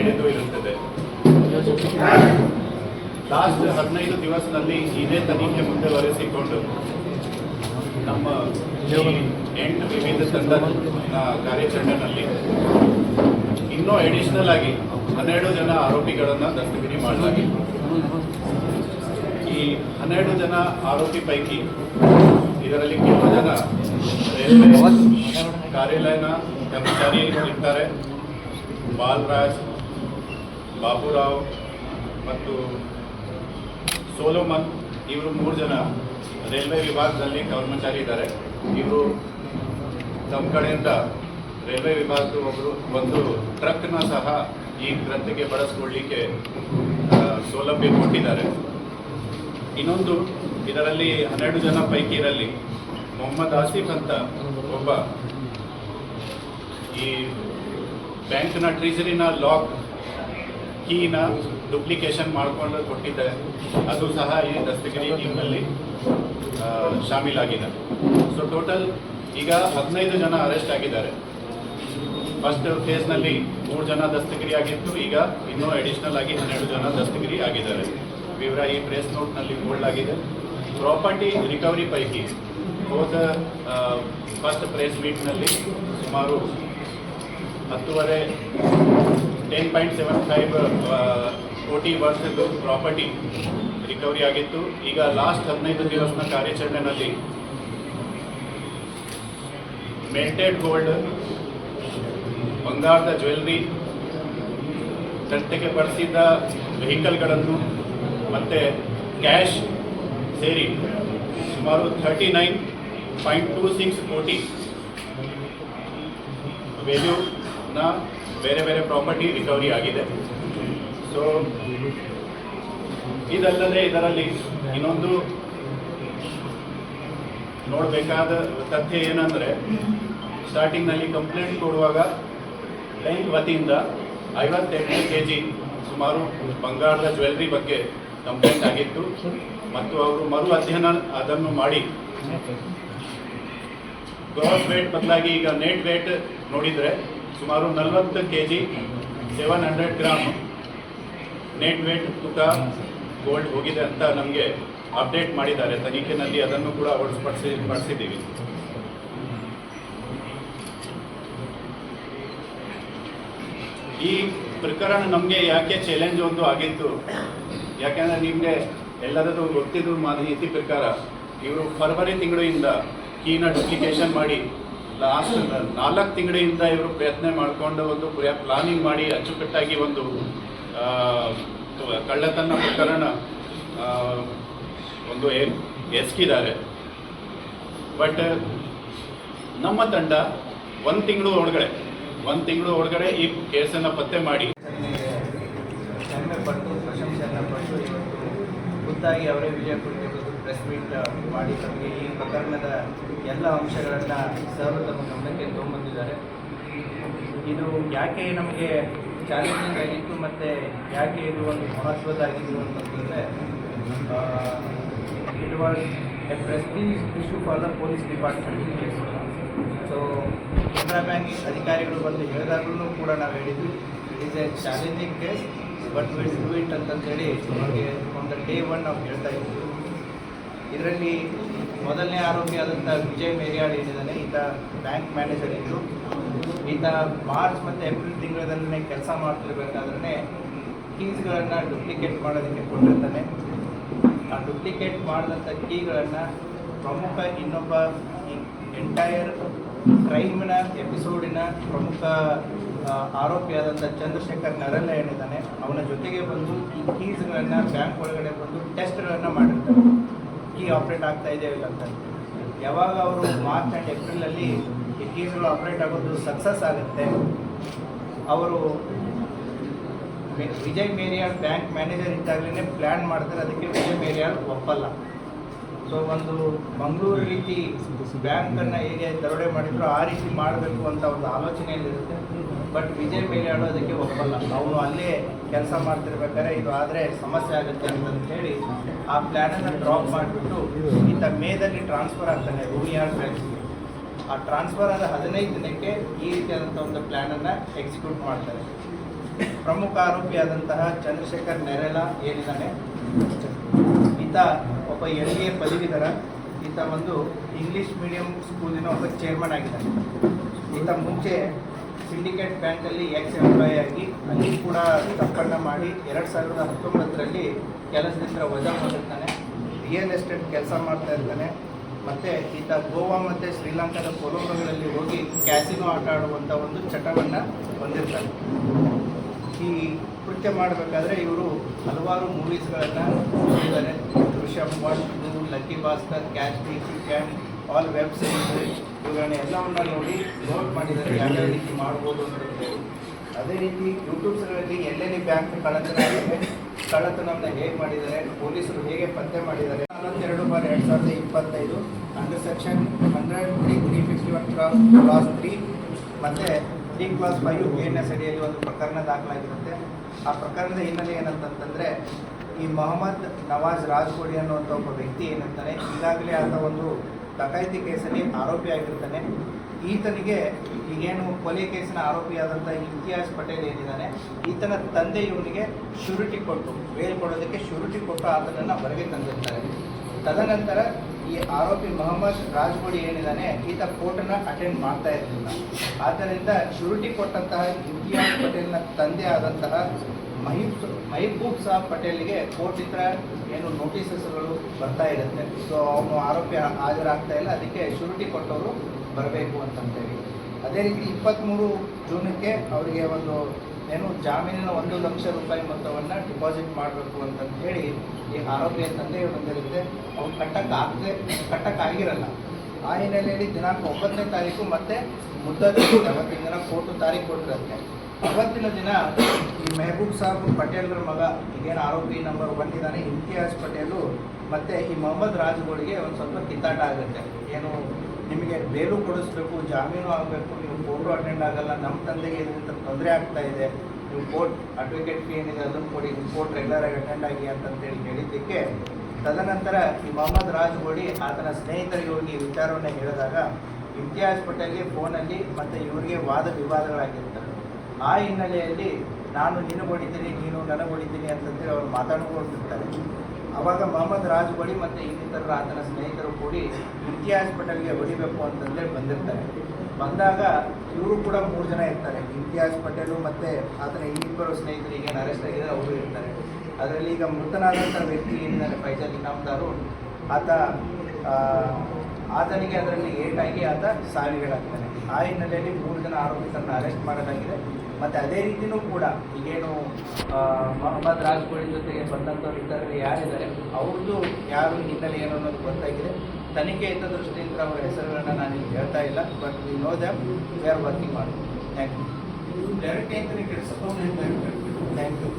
ಎಳೆದು ಇರುತ್ತದೆ. ಲಾಸ್ಟ್ ಹದಿನೈದು ದಿವಸದಲ್ಲಿ ಇದೇ ತನಿಖೆ ಮುಂದುವರೆಸಿಕೊಂಡು ನಮ್ಮ ಎಂಟು ವಿವಿಧ ತಂಡ ಕಾರ್ಯಾಚರಣೆಯಲ್ಲಿ ಇನ್ನೂ ಅಡಿಷನಲ್ ಆಗಿ ಹನ್ನೆರಡು ಜನ ಆರೋಪಿಗಳನ್ನು ದಸ್ತಗಿರಿ ಮಾಡಲಾಗಿದೆ. ಈ ಹನ್ನೆರಡು ಜನ ಆರೋಪಿ ಪೈಕಿ ಇದರಲ್ಲಿ ಕೆಲವು ಜನ ರೈಲ್ವೆ ಕಾರ್ಯಾಲಯನ ಕರ್ಮಚಾರಿಗಳಿರ್ತಾರೆ. ಬಾಲರಾಜ್, ಬಾಬುರಾವ್ ಮತ್ತು ಸೋಲೋಮನ್ ಇವರು ಮೂರು ಜನ ರೈಲ್ವೆ ವಿಭಾಗದಲ್ಲಿ ಕರ್ಮಚಾರಿ ಇದ್ದಾರೆ. ಇವರು ತಮ್ಮ ಕಡೆಯಿಂದ ರೈಲ್ವೆ ವಿಭಾಗದ ಒಬ್ಬರು ಒಂದು ಟ್ರಕ್ನ ಸಹ ಈ ಕೃತ್ಯಕ್ಕೆ ಬಳಸ್ಕೊಳ್ಳಿಕ್ಕೆ ಸೌಲಭ್ಯ ಕೊಟ್ಟಿದ್ದಾರೆ. ಇನ್ನೊಂದು ಇದರಲ್ಲಿ ಹನ್ನೆರಡು ಜನ ಪೈಕಿ ಇರಲಿ ಮೊಹಮ್ಮದ್ ಆಸಿಫ್ ಅಂತ ಒಬ್ಬ ಈ ಬ್ಯಾಂಕ್ನ ಟ್ರೀಸರಿನ ಲಾಕ್ ಕೀನ ಡುಪ್ಲಿಕೇಶನ್ ಮಾಡಿಕೊಂಡು ಕೊಟ್ಟಿದ್ದೆ. ಅದು ಸಹ ಈ ದಸ್ತಗಿರಿ ಟೀಮ್ನಲ್ಲಿ ಶಾಮೀಲಾಗಿದೆ. ಸೊ ಟೋಟಲ್ ಈಗ ಹದಿನೈದು ಜನ ಅರೆಸ್ಟ್ ಆಗಿದ್ದಾರೆ. ಫಸ್ಟ್ ಫೇಸ್ನಲ್ಲಿ ಮೂರು ಜನ ದಸ್ತಗಿರಿ ಆಗಿತ್ತು. ಈಗ ಇನ್ನೂ ಅಡಿಷನಲ್ ಆಗಿ ಹನ್ನೆರಡು ಜನ ದಸ್ತಗಿರಿ ಆಗಿದ್ದಾರೆ. ವಿವರ ಈ ಪ್ರೆಸ್ ನೋಟ್ನಲ್ಲಿ ಕೊಡಲಾಗಿದೆ ಪ್ರಾಪರ್ಟಿ ರಿಕವರಿ ಪೈಕಿ ಹೋದ ಫಸ್ಟ್ ಪ್ರೆಸ್ ಮೀಟ್ನಲ್ಲಿ ಸುಮಾರು ಹತ್ತುವರೆ ಟೆನ್ ಪಾಯಿಂಟ್ ಸೆವೆನ್ ಫೈವ್ ಕೋಟಿ ವರ್ಷದ್ದು ಪ್ರಾಪರ್ಟಿ ರಿಕವರಿ ಆಗಿತ್ತು. ಈಗ ಲಾಸ್ಟ್ ಹದಿನೈದು ದಿವಸದ ಕಾರ್ಯಾಚರಣೆಯಲ್ಲಿ ಮೆಲ್ಟೆಡ್ ಗೋಲ್ಡ್, ಬಂಗಾರದ ಜ್ಯುವೆಲ್ರಿ ಕೃತ್ಯಕ್ಕೆ ಬಳಸಿದ್ದ ವೆಹಿಕಲ್ಗಳನ್ನು ಮತ್ತು ಕ್ಯಾಶ್ ಸೇರಿ ಸುಮಾರು thirty nine point two six ಕೋಟಿ ವ್ಯಾಲ್ಯೂನ ಬೇರೆ ಬೇರೆ ಪ್ರಾಪರ್ಟಿ ರಿಕವರಿ ಆಗಿದೆ. ಸೊ ಇದಲ್ಲದೆ ಇದರಲ್ಲಿ ಇನ್ನೊಂದು ನೋಡಬೇಕಾದ ತಥ್ಯ ಏನಂದರೆ ಸ್ಟಾರ್ಟಿಂಗ್ನಲ್ಲಿ ಕಂಪ್ಲೇಂಟ್ ಕೊಡುವಾಗ ಬ್ಯಾಂಕ್ ವತಿಯಿಂದ ಐವತ್ತೆಂಟು ಕೆ ಜಿ ಸುಮಾರು ಬಂಗಾರದ ಜ್ಯುವೆಲ್ರಿ ಬಗ್ಗೆ ಕಂಪ್ಲೇಂಟ್ ಆಗಿತ್ತು. ಮತ್ತು ಅವರು ಮರು ಅಧ್ಯಯನ ಅದನ್ನು ಮಾಡಿ. ಗ್ರಾಸ್ ವೇಟ್ ಬದಲಾಗಿ ಈಗ ನೆಟ್ ವೇಟ್ ನೋಡಿದರೆ ಸುಮಾರು ನಲವತ್ತು K G seven hundred gram net weight ತೂಕ ಗೋಲ್ಡ್ ಹೋಗಿದೆ ಅಂತ ನಮಗೆ ಅಪ್ಡೇಟ್ ಮಾಡಿದ್ದಾರೆ. ತನಿಖೆನಲ್ಲಿ ಅದನ್ನು ಕೂಡ ಹೊರಡಿಸ್ಪಡಿಸಿ ಪಡಿಸಿದ್ದೀವಿ ಈ ಪ್ರಕರಣ ನಮಗೆ ಯಾಕೆ ಚಾಲೆಂಜ್ ಒಂದು ಆಗಿತ್ತು? ಯಾಕೆಂದರೆ ನಿಮಗೆ ಎಲ್ಲದೂ ಗೊತ್ತಿದ್ದು ಮಾಹಿತಿ ಪ್ರಕಾರ ಇವರು ಫೆಬ್ರವರಿ ತಿಂಗಳಿಂದ ಕೀನ ಡುಪ್ಲಿಕೇಶನ್ ಮಾಡಿ ಲಾಸ್ಟ್ ನಾಲ್ಕು ತಿಂಗಳಿಂದ ಇವರು ಪ್ರಯತ್ನ ಮಾಡಿಕೊಂಡು ಒಂದು ಪ್ಲಾನಿಂಗ್ ಮಾಡಿ ಅಚ್ಚುಕಟ್ಟಾಗಿ ಒಂದು ಕಳ್ಳತನ ಪ್ರಕರಣ ಒಂದು ಎಸ್ಕಿದ್ದಾರೆ. ಬಟ್ ನಮ್ಮ ತಂಡ ಒಂದು ತಿಂಗಳು ಒಳಗಡೆ, ಒಂದು ತಿಂಗಳು ಒಳಗಡೆ ಈ ಕೇಸನ್ನು ಪತ್ತೆ ಮಾಡಿ. ಪಟ್ಟು ಪ್ರಶಂಸೆಯನ್ನು ಪಟ್ಟು ಖುದ್ದಾಗಿ ಅವರೇ ಬಂದು ಪ್ರೆಸ್ ಮೀಟ್ ಮಾಡಿ ತಮಗೆ ಈ ಪ್ರಕರಣದ ಎಲ್ಲ ಅಂಶಗಳನ್ನು ಸರ್ ತಮ್ಮ ಗಮನಕ್ಕೆ ತೊಗೊಂಬಂದಿದ್ದಾರೆ ಇದು ಯಾಕೆ ನಮಗೆ ಚಾಲೆಂಜಿಂಗ್ ಆಗಿತ್ತು ಮತ್ತು ಯಾಕೆ ಇದು ಒಂದು ಮಹತ್ವದ್ದಾಗಿತ್ತು ಅಂತಂದರೆ it was a prestige issue for the police department so Canara bank ಅಧಿಕಾರಿಗಳು ಬಂದು ಹೇಳಿದಾಗಲೂ ಕೂಡ ನಾವು ಹೇಳಿದ್ವಿ it is a challenging case but will do it ಅಂತಂತೇಳಿ ನಮಗೆ ಒಂದು ಡೇ ಒನ್ ನಾವು ಹೇಳ್ತಾ ಇದ್ವಿ. ಇದರಲ್ಲಿ ಮೊದಲನೇ ಆರೋಪಿ ಆದಂಥ ವಿಜಯ್ ಮೇರಿಯಾಡ್ ಏನಿದ್ದಾನೆ, ಈತ ಬ್ಯಾಂಕ್ ಮ್ಯಾನೇಜರ್ ಇದ್ದು ಈತ ಮಾರ್ಚ್ ಮತ್ತು ಏಪ್ರಿಲ್ ತಿಂಗಳಲ್ಲೇ ಕೆಲಸ ಮಾಡ್ತಿರ್ಬೇಕಾದ್ರೆ ಕೀಸ್ಗಳನ್ನು ಡುಪ್ಲಿಕೇಟ್ ಮಾಡೋದಕ್ಕೆ ಕೊಟ್ಟಿರ್ತಾನೆ ಆ ಡುಪ್ಲಿಕೇಟ್ ಮಾಡಿದಂಥ ಕೀಗಳನ್ನು ಪ್ರಮುಖ ಇನ್ನೊಬ್ಬ ಎಂಟೈರ್ ಕ್ರೈಮಿನ ಎಪಿಸೋಡಿನ ಪ್ರಮುಖ ಆರೋಪಿ ಆದಂಥ ಚಂದ್ರಶೇಖರ್ ನರಲ್ಲ ಏನಿದ್ದಾನೆ, ಅವನ ಜೊತೆಗೆ ಬಂದು ಈ ಕೀಸ್ಗಳನ್ನು ಬ್ಯಾಂಕ್ ಒಳಗಡೆ ಬಂದು ಟೆಸ್ಟ್ಗಳನ್ನು ಮಾಡಿರ್ತಾರೆ ಕೀ ಆಪ್ರೇಟ್ ಆಗ್ತಾ ಇದ್ದೇವೆ ಅಂತ ಯಾವಾಗ ಅವರು ಮಾರ್ಚ್ ಆ್ಯಂಡ್ ಏಪ್ರಿಲಲ್ಲಿ ಈ ಕೇಸ್ಗಳು ಆಪ್ರೇಟ್ ಆಗೋದು ಸಕ್ಸಸ್ ಆಗುತ್ತೆ, ಅವರು ವಿಜಯ್ ಮೇರಿಯಾಳ್ ಬ್ಯಾಂಕ್ ಮ್ಯಾನೇಜರ್ ಇದ್ದಾಗಲೇ ಪ್ಲ್ಯಾನ್ ಮಾಡ್ತಾರೆ, ಅದಕ್ಕೆ ವಿಜಯ್ ಮೇರಿಯಾಳ್ ಒಪ್ಪಲ್ಲ. ಸೊ ಒಂದು ಮಂಗಳೂರು ರೀತಿ ಬ್ಯಾಂಕನ್ನು ಹೇಗೆ ದರೋಡೆ ಮಾಡಿದ್ರು, ಆ ರೀತಿ ಮಾಡಬೇಕು ಅಂತ ಒಂದು ಆಲೋಚನೆಯಲ್ಲಿರುತ್ತೆ. ಬಟ್ ವಿಜಯ್ ಮೇಲೆ ಆಡೋದಕ್ಕೆ ಒಪ್ಪಲ್ಲ. ಅವನು ಅಲ್ಲೇ ಕೆಲಸ ಮಾಡ್ತಿರ್ಬೇಕಾದ್ರೆ ಇದು ಆದರೆ ಸಮಸ್ಯೆ ಆಗುತ್ತೆ ಅಂತ ಹೇಳಿ ಆ ಪ್ಲ್ಯಾನನ್ನು ಡ್ರಾಪ್ ಮಾಡಿಬಿಟ್ಟು ಇಂಥ ಮೇದಲ್ಲಿ ಟ್ರಾನ್ಸ್ಫರ್ ಆಗ್ತಾನೆ ರೂನಿಯಾಳ್ ಬ್ಯಾಂಕ್ಸ್ಗೆ ಆ ಟ್ರಾನ್ಸ್ಫರ್ ಆದ ಹದಿನೈದು ದಿನಕ್ಕೆ ಈ ರೀತಿಯಾದಂಥ ಒಂದು ಪ್ಲ್ಯಾನನ್ನು ಎಕ್ಸಿಕ್ಯೂಟ್ ಮಾಡ್ತಾರೆ. ಪ್ರಮುಖ ಆರೋಪಿಯಾದಂತಹ ಚಂದ್ರಶೇಖರ್ ನೆರೆಲ ಏನಿದ್ದಾನೆ? ಈತ ಒಬ್ಬ ಎಲ್ ಎ ಪದವೀಧರ ಈತ ಒಂದು ಇಂಗ್ಲಿಷ್ ಮೀಡಿಯಂ ಸ್ಕೂಲಿನ ಒಬ್ಬ ಚೇರ್ಮನ್ ಆಗಿದ್ದಾನೆ. ಈತ ಮುಂಚೆ ಸಿಂಡಿಕೇಟ್ ಬ್ಯಾಂಕಲ್ಲಿ ಎಕ್ಸ್ ಎಂಪ್ಲಾಯಿ ಆಗಿ, ಅಲ್ಲಿ ಕೂಡ ತಪ್ಪನ್ನು ಮಾಡಿ ಎರಡು ಸಾವಿರದ ಹತ್ತೊಂಬತ್ತರಲ್ಲಿ ಕೆಲಸದಿಂದ ವಜಾ ಮಾಡಿರ್ತಾನೆ ರಿಯಲ್ ಎಸ್ಟೇಟ್ ಕೆಲಸ ಮಾಡ್ತಾ ಇರ್ತಾನೆ. ಮತ್ತು ಈತ ಗೋವಾ ಮತ್ತು ಶ್ರೀಲಂಕಾದ ಕೊಲಂಬೋಗಳಲ್ಲಿ ಹೋಗಿ ಕ್ಯಾಸಿನೋ ಆಟ ಆಡುವಂಥ ಒಂದು ಚಟವನ್ನು ಹೊಂದಿರ್ತಾನೆ. ಈ ಕೃತ್ಯ ಮಾಡಬೇಕಾದ್ರೆ ಇವರು ಹಲವಾರು ಮೂವೀಸ್ಗಳನ್ನು ನೋಡಿದ್ದಾರೆ. Rishabh lucky Bhaskar, catch the can all web series ಇವುಗಳನ್ನ ಎಲ್ಲವನ್ನ ನೋಡಿ ನೋಟ್ ಮಾಡಿದ್ದಾರೆ. ಯಾವ ರೀತಿ ಮಾಡ್ಬೋದು ಅನ್ನೋದು ಅದೇ ರೀತಿ ಯೂಟ್ಯೂಬ್ಸ್ಗಳಲ್ಲಿ ಎಲ್ಲೆಲ್ಲಿ ಬ್ಯಾಂಕ್ ಕಳ್ಳತನ ಕಳ್ಳತನವನ್ನು ಹೇಗೆ ಮಾಡಿದ್ದಾರೆ, ಪೊಲೀಸರು ಹೇಗೆ ಪತ್ತೆ ಮಾಡಿದ್ದಾರೆ. ನಲವತ್ತೆರಡು ಬಾರ್ ಎರಡು ಸಾವಿರದ ಇಪ್ಪತ್ತೈದು under section hundred three three fifty one cross three ಮತ್ತು three clause five A N S ಅಡಿಯಲ್ಲಿ ಒಂದು ಪ್ರಕರಣ ದಾಖಲಾಗಿರುತ್ತೆ. ಆ ಪ್ರಕರಣದ ಹಿನ್ನೆಲೆ ಏನಂತಂತಂದರೆ, ಈ ಮೊಹಮ್ಮದ್ ನವಾಜ್ ರಾಜ್ಕೋಡಿ ಅನ್ನುವಂಥ ಒಬ್ಬ ವ್ಯಕ್ತಿ ಏನಂತಾನೆ, ಈಗಾಗಲೇ ಆತ ಒಂದು ಡಕಾಯಿತಿ ಕೇಸಲ್ಲಿ ಆರೋಪಿ ಆಗಿರ್ತಾನೆ. ಈತನಿಗೆ ಈಗೇನು ಕೊಲೆ ಕೇಸಿನ ಆರೋಪಿಯಾದಂಥ ಇಮ್ತಿಯಾಜ್ ಪಟೇಲ್ ಏನಿದ್ದಾನೆ, ಈತನ ತಂದೆ ಇವನಿಗೆ ಶ್ಯೂರಿಟಿ ಕೊಟ್ಟು, ಬೇಲ್ ಕೊಡೋದಕ್ಕೆ ಶ್ಯೂರಿಟಿ ಕೊಟ್ಟು ಆತನನ್ನು ಹೊರಗೆ ತಂದಿರ್ತಾರೆ. ತದನಂತರ ಈ ಆರೋಪಿ ಮೊಹಮ್ಮದ್ ರಾಜ್ಗೋಡಿ ಏನಿದ್ದಾನೆ, ಈತ ಕೋರ್ಟನ್ನ ಅಟೆಂಡ್ ಮಾಡ್ತಾ ಇರಲಿಲ್ಲ. ಆದ್ದರಿಂದ ಶುರುಟಿ ಕೊಟ್ಟಂತಹ ಇಮ್ತಿಯಾಜ್ ಪಟೇಲ್ನ ತಂದೆ ಆದಂತಹ ಮಹಿಬ್ ಮಹಿಬೂಬ್ ಸಾಬ್ ಪಟೇಲ್ಗೆ ಕೋರ್ಟ್ ಹತ್ರ ಏನು ನೋಟಿಸಸ್ಗಳು ಬರ್ತಾ ಇರುತ್ತೆ. ಸೊ ಅವನು ಆರೋಪಿ ಹಾಜರಾಗ್ತಾ ಇಲ್ಲ. ಅದಕ್ಕೆ ಶುರುಟಿ ಕೊಟ್ಟವರು ಬರಬೇಕು ಅಂತಂತೇಳಿ. ಅದೇ ರೀತಿ ಇಪ್ಪತ್ತ್ಮೂರು ಜೂನಕ್ಕೆ ಅವರಿಗೆ ಒಂದು ಏನು ಜಾಮೀನಿನ ಒಂದು ಲಕ್ಷ ರೂಪಾಯಿ ಮೊತ್ತವನ್ನು ಡಿಪಾಸಿಟ್ ಮಾಡಬೇಕು ಅಂತಂದು ಹೇಳಿ ಈ ಆರೋಪಿಯ ತಂದೆ ಬಂದಿರುತ್ತೆ. ಅವ್ರು ಕಟ್ಟಕ್ಕಾಗದೆ, ಕಟ್ಟಕ್ಕಾಗಿರಲ್ಲ. ಆ ಹಿನ್ನೆಲೆಯಲ್ಲಿ ದಿನಾಂಕ ಒಂಬತ್ತನೇ ತಾರೀಕು ಮತ್ತೆ ಮುದ್ದದ ಅವತ್ತಿನ ದಿನ ಕೋರ್ಟು ತಾರೀಕು ಕೊಟ್ಟಿರುತ್ತೆ. ಅವತ್ತಿನ ದಿನ ಈ ಮೆಹಬೂಬ್ ಸಾಬ್ ಪಟೇಲ್ರ ಮಗ, ಈಗೇನು ಆರೋಪಿ ನಂಬರ್ ಒನ್ ಇದ್ದಾನೆ ಇಮ್ತಿಯಾಜ್ ಪಟೇಲು, ಮತ್ತು ಈ ಮೊಹಮ್ಮದ್ ರಾಜ್ಗಳಿಗೆ ಒಂದು ಸ್ವಲ್ಪ ಕಿತ್ತಾಟ ಆಗುತ್ತೆ. ಏನು ನಿಮಗೆ ಬೇಲು ಕೊಡಿಸ್ಬೇಕು, ಜಾಮೀನು ಆಗಬೇಕು, ನೀವು ಕೋರ್ಟು ಅಟೆಂಡ್ ಆಗಲ್ಲ, ನಮ್ಮ ತಂದೆಗೆ ಇದರಿಂದ ತೊಂದರೆ ಆಗ್ತಾ ಇದೆ. ನೀವು ಕೋರ್ಟ್ ಅಡ್ವೊಕೇಟ್ ಫೀ ಏನಿದೆ ಅದನ್ನು ಕೊಡಿ ನೀವು ಕೋರ್ಟ್ ರೆಗ್ಯುಲರ್ ಆಗಿ ಅಟೆಂಡ್ ಆಗಿ ಅಂತಂತೇಳಿ ಹೇಳಿದ್ದಕ್ಕೆ ತದನಂತರ ಈ ಮೊಹಮ್ಮದ್ ರಾಜ್ ಓಡಿ ಆತನ ಸ್ನೇಹಿತರಿಗೆ ಹೋಗಿ ವಿಚಾರವನ್ನು ಹೇಳಿದಾಗ ಇಮ್ತಿಯಾಜ್ ಪಟೇಲ್ಗೆ ಫೋನಲ್ಲಿ ಮತ್ತು ಇವರಿಗೆ ವಾದ ವಿವಾದಗಳಾಗಿರ್ತವೆ ಆ ಹಿನ್ನೆಲೆಯಲ್ಲಿ ನಾನು ನಿನಗೆ ಹೊಡಿತೀನಿ ನೀನು ನನಗೆ ಹೊಡಿತೀನಿ ಅಂತಂದೇಳಿ ಅವ್ರು ಮಾತಾಡ್ಕೊಂಡಿರ್ತಾರೆ ಅವಾಗ ಮೊಹಮ್ಮದ್ ರಾಜ್ ಬಳಿ ಮತ್ತು ಇನ್ನಿತರರು ಆತನ ಸ್ನೇಹಿತರು ಕೂಡಿ ಇಮ್ತಿಯಾಜ್ ಪಟೇಲ್ಗೆ ಹೊಡಿಬೇಕು ಅಂತಂದೇಳಿ ಬಂದಿರ್ತಾರೆ. ಬಂದಾಗ ಇವರು ಕೂಡ ಮೂರು ಜನ ಇರ್ತಾರೆ. ಇಮ್ತಿಯಾಜ್ ಪಟೇಲು ಮತ್ತು ಆತನ ಇನ್ನಿಬ್ಬರು ಸ್ನೇಹಿತರಿಗೆ ಏನು ಅರೆಸ್ಟ್ ಆಗಿದ್ದಾರೆ ಅವರು ಇರ್ತಾರೆ. ಅದರಲ್ಲಿ ಈಗ ಮೃತನಾದಂಥ ವ್ಯಕ್ತಿ ಏನಿದ್ದಾರೆ ಫೈಜಲ್ ಇನಾಮ್ದಾರು ಆತ ಆತನಿಗೆ ಅದರಲ್ಲಿ ಏಟಾಗಿ ಆತ ಸಾವಿಗಳಾಗ್ತಾನೆ ಆ ಹಿನ್ನೆಲೆಯಲ್ಲಿ ಮೂರು ಜನ ಆರೋಪಿತರನ್ನ ಅರೆಸ್ಟ್ ಮಾಡಲಾಗಿದೆ. ಮತ್ತು ಅದೇ ರೀತಿನೂ ಕೂಡ ಈಗೇನು ಮೊಹಮ್ಮದ್ ರಾಜ್ಕೋಳಿ ಜೊತೆಗೆ ಬಂದಂಥವ್ರು ಇತರರು ಯಾರಿದ್ದಾರೆ ಅವ್ರದ್ದು ಯಾರು ಹಿನ್ನೆಲೆ ಏನು ಅನ್ನೋದು ಗೊತ್ತಾಗಿದೆ. ತನಿಖೆ ಇದ್ದ ದೃಷ್ಟಿಯಿಂದ ಅವರ ಹೆಸರುಗಳನ್ನ ನಾನು ಇಲ್ಲಿ ಹೇಳ್ತಾ ಇಲ್ಲ but we know them we are working ಮಾಡಿ ಥ್ಯಾಂಕ್ ಯು. Thank you.